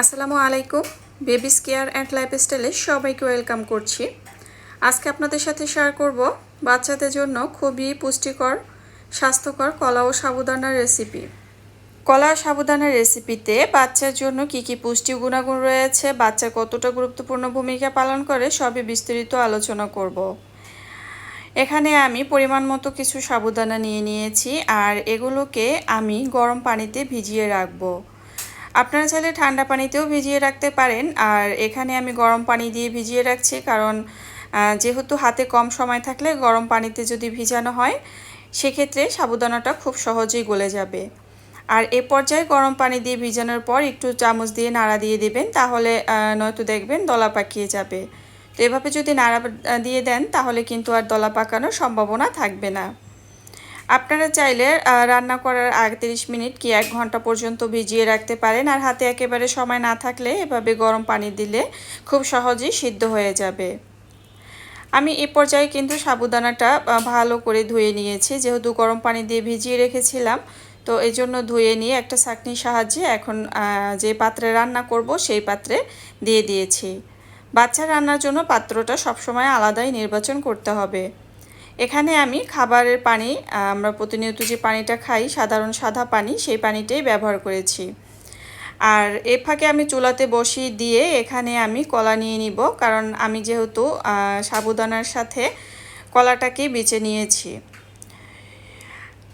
আসসালামু আলাইকুম। Babies care and লাইফস্টাইলে সবাইকে ওয়েলকাম করছি। আজকে আপনাদের সাথে শেয়ার করব বাচ্চাদের জন্য খুবই পুষ্টিকর, স্বাস্থ্যকর কলা ও সাবুদানার রেসিপি কলা সাবুদানার রেসিপিতে বাচ্চার জন্য কি কি পুষ্টি গুণাগুণ রয়েছে, বাচ্চা কতটা গুরুত্বপূর্ণ ভূমিকা পালন করে, সবই বিস্তারিত আলোচনা করব। এখানে আমি পরিমাণ মতো কিছু সাবুদানা নিয়ে নিয়েছি, আর এগুলোকে আমি গরম পানিতে ভিজিয়ে রাখব। আপনারা চাইলে ঠান্ডা পানিতেও ভিজিয়ে রাখতে পারেন। আর এখানে আমি গরম পানি দিয়ে ভিজিয়ে রাখছি কারণ যেহেতু হাতে কম সময় থাকলে গরম পানিতে যদি ভিজানো হয়, সেক্ষেত্রে সাবুদানাটা খুব সহজেই গলে যাবে। আর এ পর্যায়ে গরম পানি দিয়ে ভিজানোর পর একটু চামচ দিয়ে নাড়া দিয়ে দেবেন, তাহলে নয়তো দেখবেন দলা পাকিয়ে যাবে। তো এভাবে যদি নাড়া দিয়ে দেন, তাহলে কিন্তু আর দলা পাকানোর সম্ভাবনা থাকবে না। আপনারা চাইলে রান্না করার আগে তিরিশ মিনিট কি এক ঘণ্টা পর্যন্ত ভিজিয়ে রাখতে পারেন। আর হাতে একেবারে সময় না থাকলে এভাবে গরম পানি দিলে খুব সহজেই সিদ্ধ হয়ে যাবে। আমি এ পর্যায়ে কিন্তু সাবুদানাটা ভালো করে ধুয়ে নিয়েছি। যেহেতু গরম পানি দিয়ে ভিজিয়ে রেখেছিলাম, তো এই জন্য ধুয়ে নিয়ে একটা চাকনির সাহায্যে এখন যে পাত্রে রান্না করব সেই পাত্রে দিয়ে দিয়েছি। বাচ্চা রান্নার জন্য পাত্রটা সবসময় আলাদাই নির্বাচন করতে হবে। এখানে আমি খাবারের পানি আমরা প্রতিনিয়ত যে পানিটা খাই, সাধারণ সাদা পানি, সেই পানিটাই ব্যবহার করেছি। আর এ ফাঁকে আমি চুলাতে বসিয়ে দিয়ে এখানে আমি কলা নিয়ে নিব, কারণ আমি যেহেতু সাবুদানার সাথে কলাটাকে বেছে নিয়েছি।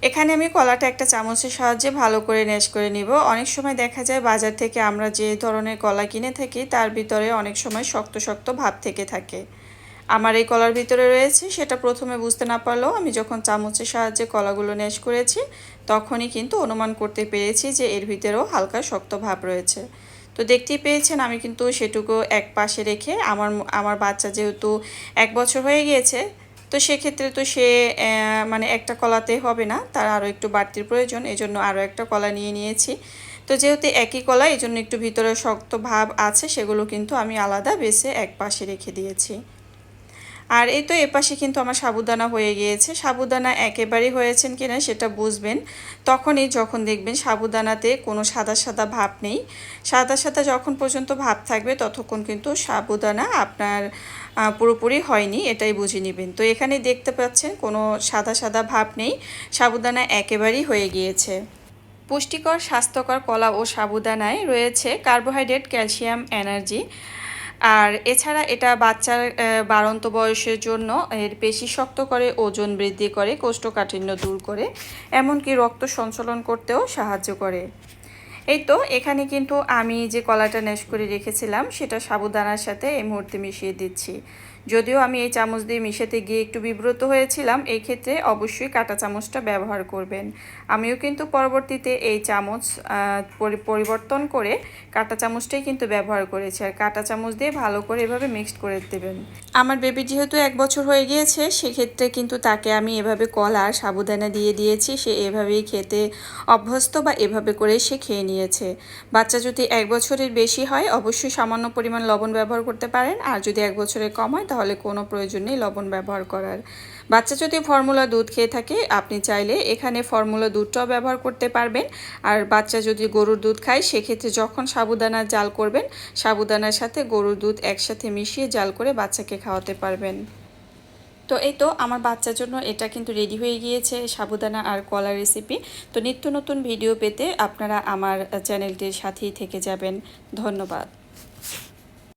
এখানে আমি কলাটা একটা চামচের সাহায্যে ভালো করে নেশ করে নিব। অনেক সময় দেখা যায় বাজার থেকে আমরা যে ধরনের কলা কিনে থাকি, তার ভিতরে অনেক সময় শক্ত শক্ত ভাব থেকে থাকে। আমার এই কলার ভিতরে রয়েছে, সেটা প্রথমে বুঝতে না পারলেও আমি যখন চামচের সাহায্যে কলাগুলো নেশ করেছি, তখনই কিন্তু অনুমান করতে পেরেছি যে এর ভিতরেও হালকা শক্ত ভাব রয়েছে। তো দেখতেই পেয়েছেন, আমি কিন্তু সেটুকু এক পাশে রেখে আমার আমার বাচ্চা যেহেতু এক বছর হয়ে গিয়েছে, তো সেক্ষেত্রে তো সে মানে একটা কলাতে হবে না, তার আরও একটু বাড়তির প্রয়োজন এই জন্য আরও একটা কলা নিয়ে নিয়েছি। তো যেহেতু একই কলা এই জন্য একটু ভিতরে শক্ত ভাব আছে, সেগুলো কিন্তু আমি আলাদা বেছে এক পাশে রেখে দিয়েছি। আর এই তো এপাশে কিন্তু আমার সাবুদানা হয়ে গিয়েছে। সাবুদানা একেবারেই হয়েছেন কিনা সেটা বুঝবেন। তখনই যখন দেখবেন সাবুদানাতে কোনো সাদা সাদা ভাব নেই। সাদা সাদা যখন পর্যন্ত ভাব থাকবে ততক্ষণ কিন্তু সাবুদানা আপনার পুরোপুরি হয়নি, এটাই বুঝে নেবেন। তো এখানে দেখতে পাচ্ছেন কোনো সাদা সাদা ভাব নেই। সাবুদানা একেবারেই হয়ে গিয়েছে। পুষ্টিকর, স্বাস্থ্যকর কলা ও সাবুদানায় রয়েছে কার্বোহাইড্রেট, ক্যালসিয়াম, এনার্জি। আর এছাড়া এটা বাচ্চার বাড়ন্ত বয়সের জন্য এর পেশি শক্ত করে ওজন বৃদ্ধি করে, কোষ্ঠকাঠিন্য দূর করে, এমনকি রক্ত সঞ্চালন করতেও সাহায্য করে। এই তো, এখানে কিন্তু আমি যে কলাটা নেশ করে রেখেছিলাম, সেটা সাবুদানার সাথে এই মুহূর্তে মিশিয়ে দিচ্ছি। যদিও আমি এই চামচ দিয়ে মিশাতে গিয়ে একটু বিব্রত হয়েছিলাম এই ক্ষেত্রে অবশ্যই কাটা চামচটা ব্যবহার করবেন। আমিও কিন্তু পরবর্তীতে এই চামচ পরিবর্তন করে কাটা চামচটাই কিন্তু ব্যবহার করেছি। আর কাটা চামচ দিয়ে ভালো করে এভাবে মিক্সড করে দেবেন। আমার বেবি যেহেতু এক বছর হয়ে গিয়েছে, সেক্ষেত্রে কিন্তু তাকে আমি এভাবে কলা আর সাবুদানা দিয়ে দিয়েছি। সে এভাবেই খেতে অভ্যস্ত বা এভাবে করে সে খেয়ে নিয়েছে। বাচ্চা যদি এক বছরের বেশি হয়, অবশ্যই সামান্য পরিমাণ লবণ ব্যবহার করতে পারেন। আর যদি এক বছরের কম হয় তাহলে কোনো প্রয়োজন নেই লবণ ব্যবহার করার। বাচ্চা যদি ফর্মুলা দুধ খেয়ে থাকে, আপনি চাইলে এখানে ফর্মুলা দুধটাও ব্যবহার করতে পারবেন। আর বাচ্চা যদি গরুর দুধ খায়, সেক্ষেত্রে যখন সাবুদানা জাল করবেন, সাবুদানার সাথে গরুর দুধ একসাথে মিশিয়ে জাল করে বাচ্চাকে খাওয়াতে পারবেন। তো এই তো আমার বাচ্চার জন্য এটা কিন্তু রেডি হয়ে গিয়েছে, সাবুদানা আর কলা রেসিপি তো নিত্য নতুন ভিডিও পেতে আপনারা আমার চ্যানেলটির সাথেই থেকে যাবেন। ধন্যবাদ।